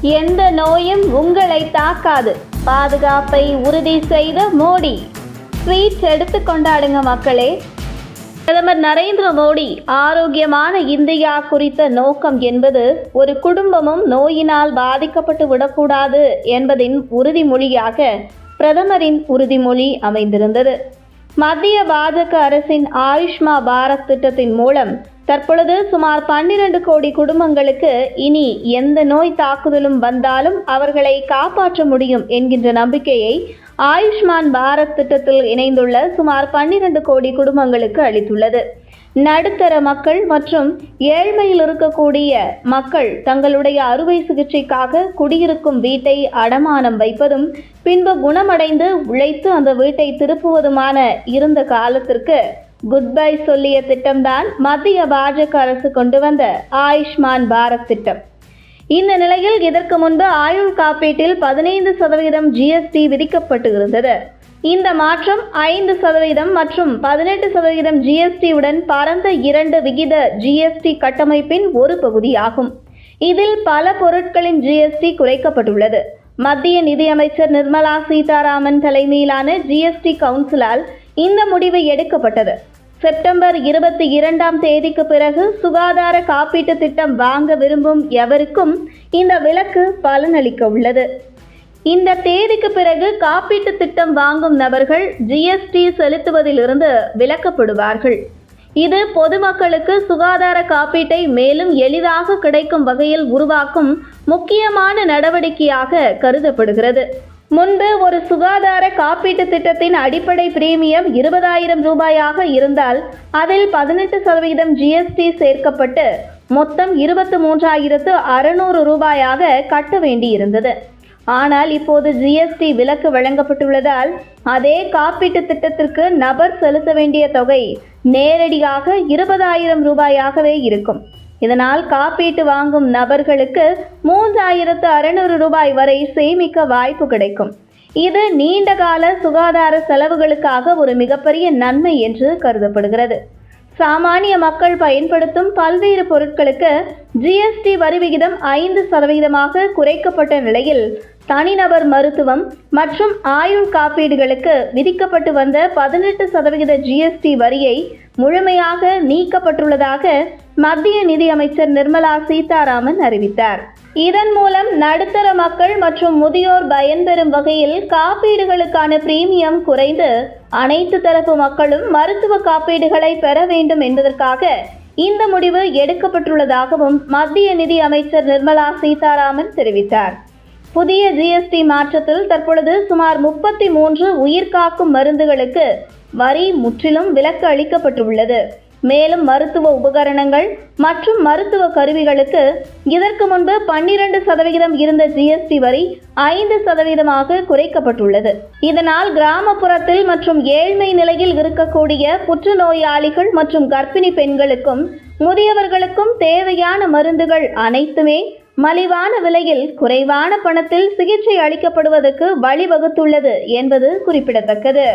எந்த நோயும் உங்களை தாக்காது. பாதுகாப்பை உறுதி செய்த மோடி. ஸ்வீட் எடுத்து கொண்டாடுங்க மக்களே. பிரதமர் நரேந்திர மோடி ஆரோக்கியமான இந்தியா குறித்த நோக்கம் என்பது ஒரு குடும்பமும் நோயினால் பாதிக்கப்பட்டு விடக்கூடாது என்பதின் உறுதிமொழியாக பிரதமரின் உறுதிமொழி அமைந்திருந்தது. மத்திய பாஜக அரசின் ஆயுஷ்மா பாரத் திட்டத்தின் மூலம் தற்பொழுது சுமார் பன்னிரண்டு கோடி குடும்பங்களுக்கு இனி எந்த நோய் தாக்குதலும் வந்தாலும் அவர்களை காப்பாற்ற முடியும் என்கின்ற நம்பிக்கையை ஆயுஷ்மான் பாரத் திட்டத்தில் இணைந்துள்ள சுமார் பன்னிரண்டு கோடி குடும்பங்களுக்கு அளித்துள்ளது. நடுத்தர மக்கள் மற்றும் ஏழ்மையில் இருக்கக்கூடிய மக்கள் தங்களுடைய அறுவை சிகிச்சைக்காக குடியிருக்கும் வீட்டை அடமானம் வைப்பதும் பின்பு குணமடைந்து உழைத்து அந்த வீட்டை திருப்புவதுமான இருந்த காலத்திற்கு குட் பை சொல்லிய திட்டம்தான் மத்திய பாஜக அரசு கொண்டு வந்த ஆயுஷ்மான் பாரத் திட்டம். இந்த நிலையில் இதற்கு முன்பு ஆயுள் காப்பீட்டில் பதினைந்து சதவீதம் ஜிஎஸ்டி விதிக்கப்பட்டு இருந்தது இந்த மாற்றம் ஐந்து சதவீதம் மற்றும் பதினெட்டு சதவீதம் ஜிஎஸ்டியுடன் பரந்த இரண்டு விகித ஜிஎஸ்டி கட்டமைப்பின் ஒரு பகுதியாகும். இதில் பல பொருட்களின் ஜிஎஸ்டி குறைக்கப்பட்டுள்ளது. மத்திய நிதியமைச்சர் நிர்மலா சீதாராமன் தலைமையிலான ஜிஎஸ்டி கவுன்சிலால் இந்த முடிவு எடுக்கப்பட்டது. செப்டம்பர் இருபத்தி இரண்டாம் தேதிக்கு பிறகு சுகாதார காப்பீட்டு திட்டம் வாங்க விரும்பும் எவருக்கும் இந்த விலக்கு பலனளிக்க உள்ளது இந்த தேதிக்கு பிறகு காப்பீட்டு திட்டம் வாங்கும் நபர்கள் ஜிஎஸ்டி செலுத்துவதிலிருந்து விலக்கப்படுவார்கள். இது பொதுமக்களுக்கு சுகாதார காப்பீட்டை மேலும் எளிதாக கிடைக்கும் வகையில் உருவாக்கும் முக்கியமான நடவடிக்கையாக கருதப்படுகிறது. முன்பு ஒரு சுகாதார காப்பீட்டு திட்டத்தின் அடிப்படை பிரீமியம் இருபதாயிரம் ரூபாயாக இருந்தால் அதில் பதினெட்டு சதவீதம் ஜிஎஸ்டி சேர்க்கப்பட்டு மொத்தம் இருபத்து மூன்றாயிரத்து அறுநூறு ரூபாயாக கட்ட வேண்டியிருந்தது. ஆனால் இப்போது ஜிஎஸ்டி விலக்கு வழங்கப்பட்டுள்ளதால் அதே காப்பீட்டு திட்டத்திற்கு நபர் செலுத்த வேண்டிய தொகை நேரடியாக இருபதாயிரம் ரூபாயாகவே இருக்கும். இதனால் காப்பீட்டு வாங்கும் நபர்களுக்கு மூன்றாயிரத்து அறுநூறு ரூபாய் வரை சேமிக்க வாய்ப்பு கிடைக்கும். இது நீண்டகால சுகாதார செலவுகளுக்காக ஒரு மிகப்பெரிய நன்மை என்று கருதப்படுகிறது. சாமானிய மக்கள் பயன்படுத்தும் பல்வேறு பொருட்களுக்கு ஜிஎஸ்டி வரி விகிதம் ஐந்து சதவிகிதமாக குறைக்கப்பட்ட நிலையில் தனிநபர் மருத்துவம் மற்றும் ஆயுள் காப்பீடுகளுக்கு விதிக்கப்பட்டு வந்த பதினெட்டு சதவிகித ஜிஎஸ்டி வரியை முழுமையாக நீக்கப்பட்டுள்ளதாக மத்திய நிதியமைச்சர் நிர்மலா சீதாராமன் அறிவித்தார். இதன் மூலம் நடுத்தர மக்கள் மற்றும் முதியோர் பயன்பெறும் வகையில் காப்பீடுகளுக்கான பிரீமியம் குறைந்து அனைத்து தரப்பு மக்களும் மருத்துவ காப்பீடுகளை பெற வேண்டும் என்பதற்காக இந்த முடிவு எடுக்கப்பட்டுள்ளதாகவும் மத்திய நிதி அமைச்சர் நிர்மலா சீதாராமன் தெரிவித்தார். புதிய ஜிஎஸ்டி மாற்றத்தில் தற்பொழுது சுமார் முப்பத்தி மூன்று உயிர்காக்கும் மருந்துகளுக்கு வரி முற்றிலும் விலக்கு அளிக்கப்பட்டுள்ளது. மேலும் மருத்துவ உபகரணங்கள் மற்றும் மருத்துவ கருவிகளுக்கு இதற்கு முன்பு பன்னிரண்டு சதவிகிதம் இருந்த ஜிஎஸ்டி வரி ஐந்து சதவீதமாக குறைக்கப்பட்டுள்ளது. இதனால் கிராமப்புறத்தில் மற்றும் ஏழ்மை நிலையில் இருக்கக்கூடிய புற்றுநோயாளிகள் மற்றும் கர்ப்பிணி பெண்களுக்கும் முதியவர்களுக்கும் தேவையான மருந்துகள் அனைத்துமே மலிவான விலையில் குறைவான பணத்தில் சிகிச்சை அளிக்கப்படுவதற்கு வழிவகுத்துள்ளது என்பது குறிப்பிடத்தக்கது.